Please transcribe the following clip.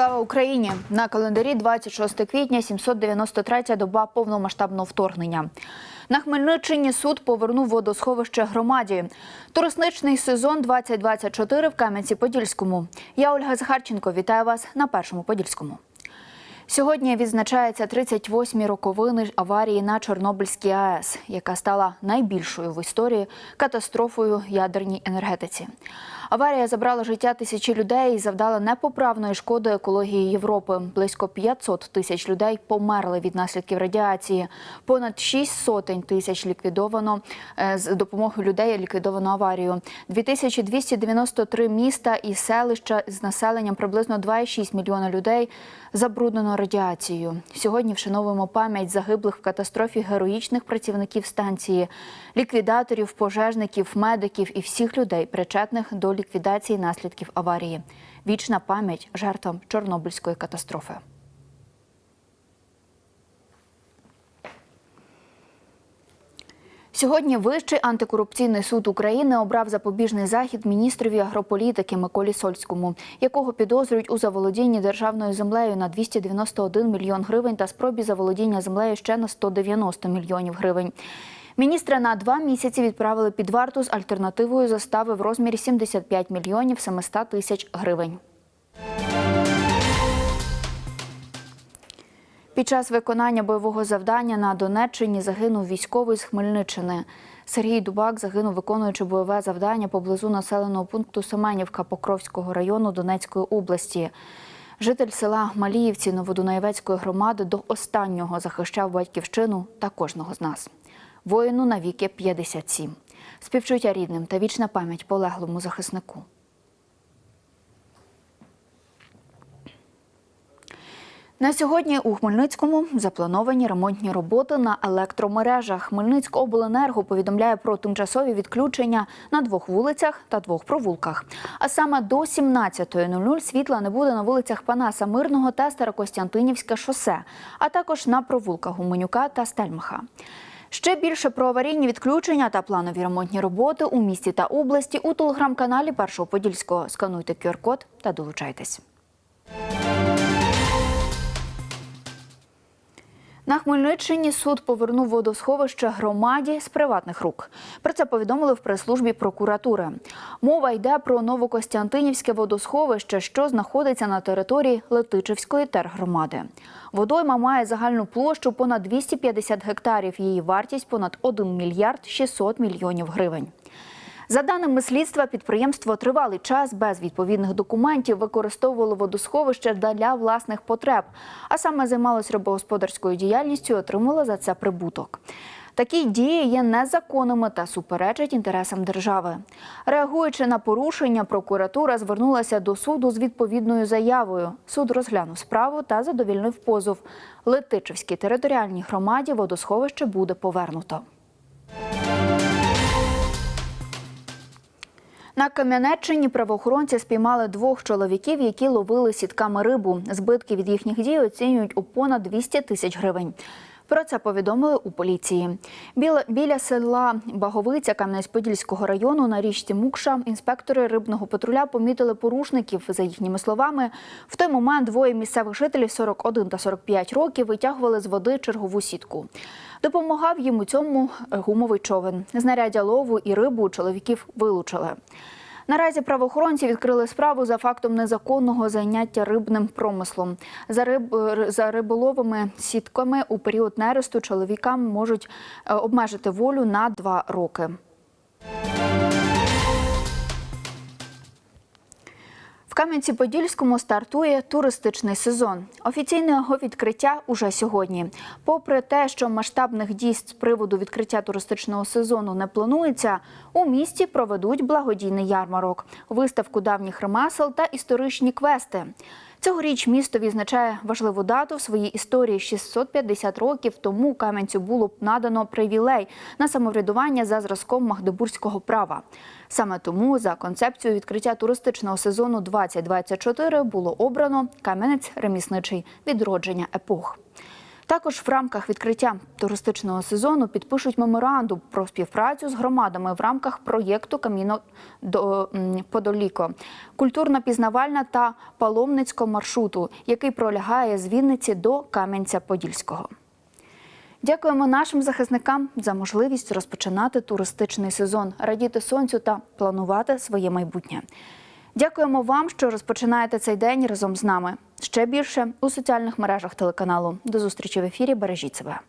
Слава Україні! На календарі 26 квітня, 793 доба повномасштабного вторгнення. На Хмельниччині суд повернув водосховище громаді. Туристичний сезон 2024 в Кам'янці-Подільському. Я Ольга Захарченко. Вітаю вас на першому Подільському. Сьогодні відзначається 38-мі роковини аварії на Чорнобильській АЕС, яка стала найбільшою в історії катастрофою ядерній енергетиці. Аварія забрала життя тисячі людей і завдала непоправної шкоди екології Європи. Близько 500 тисяч людей померли від наслідків радіації. Понад 6 сотень тисяч ліквідовано е, з допомогою людей. Ліквідовано аварію. 2293 міста і селища з населенням приблизно 2,6 мільйона людей забруднено радіацією. Сьогодні вшановуємо пам'ять загиблих в катастрофі героїчних працівників станції, ліквідаторів, пожежників, медиків і всіх людей, причетних до ліквідації наслідків аварії. Вічна пам'ять жертвам Чорнобильської катастрофи. Сьогодні Вищий антикорупційний суд України обрав запобіжний захід міністрові агрополітики Миколі Сольському, якого підозрюють у заволодінні державною землею на 291 мільйон гривень та спробі заволодіння землею ще на 190 мільйонів гривень. Міністра на два місяці відправили під варту з альтернативою застави в розмірі 75 мільйонів 700 тисяч гривень. Під час виконання бойового завдання на Донеччині загинув військовий з Хмельниччини. Сергій Дубак загинув, виконуючи бойове завдання поблизу населеного пункту Семенівка Покровського району Донецької області. Житель села Маліївці Новодунаєвецької громади до останнього захищав батьківщину та кожного з нас. Воїну навіки 57. Співчуття рідним та вічна пам'ять полеглому захиснику. На сьогодні у Хмельницькому заплановані ремонтні роботи на електромережах. Хмельницькобленерго повідомляє про тимчасові відключення на двох вулицях та двох провулках. А саме до 17.00 світла не буде на вулицях Панаса Мирного та Старокостянтинівське шосе, а також на провулках Гуменюка та Стельмаха. Ще більше про аварійні відключення та планові ремонтні роботи у місті та області у телеграм-каналі Першого Подільського. Скануйте QR-код та долучайтесь. На Хмельниччині суд повернув водосховище громаді з приватних рук. Про це повідомили в прес-службі прокуратури. Мова йде про Новокостянтинівське водосховище, що знаходиться на території Летичівської тергромади. Водойма має загальну площу понад 250 гектарів. Її вартість понад 1 мільярд 600 мільйонів гривень. За даними слідства, підприємство тривалий час без відповідних документів використовувало водосховище для власних потреб, а саме займалось рибогосподарською діяльністю і отримало за це прибуток. Такі дії є незаконними та суперечать інтересам держави. Реагуючи на порушення, прокуратура звернулася до суду з відповідною заявою. Суд розглянув справу та задовільнив позов. Летичівській територіальній громаді водосховище буде повернуто. На Кам'янеччині правоохоронці спіймали двох чоловіків, які ловили сітками рибу. Збитки від їхніх дій оцінюють у понад 200 тисяч гривень. Про це повідомили у поліції. Біля, біля села Баговиця Кам'янець-Подільського району на річці Мукша інспектори рибного патруля помітили порушників. За їхніми словами, в той момент двоє місцевих жителів 41 та 45 років витягували з води чергову сітку. Допомагав їм у цьому гумовий човен. Знаряддя лову і рибу чоловіків вилучили. Наразі правоохоронці відкрили справу за фактом незаконного зайняття рибним промислом. За риб за риболовими сітками у період нересту чоловікам можуть е, обмежити волю на два роки. Кам'янці-Подільському стартує туристичний сезон. Офіційне його відкриття уже сьогодні. Попри те, що масштабних дій з приводу відкриття туристичного сезону не планується, у місті проведуть благодійний ярмарок, виставку давніх ремесел та історичні квести. Цьогоріч місто відзначає важливу дату в своїй історії. 650 років тому Кам'янцю було надано привілей на самоврядування за зразком магдебурзького права. Саме тому за концепцією відкриття туристичного сезону 2024 було обрано Кам'янець ремісничий відродження епох. Також в рамках відкриття туристичного сезону підпишуть меморандум про співпрацю з громадами в рамках проєкту Каміно Подоліко, культурно-пізнавальна та паломницького маршруту, який пролягає з Вінниці до Кам'янця-Подільського. Дякуємо нашим захисникам за можливість розпочинати туристичний сезон, радіти сонцю та планувати своє майбутнє. Дякуємо вам, що розпочинаєте цей день разом з нами. Ще більше у соціальних мережах телеканалу. До зустрічі в ефірі. Бережіть себе.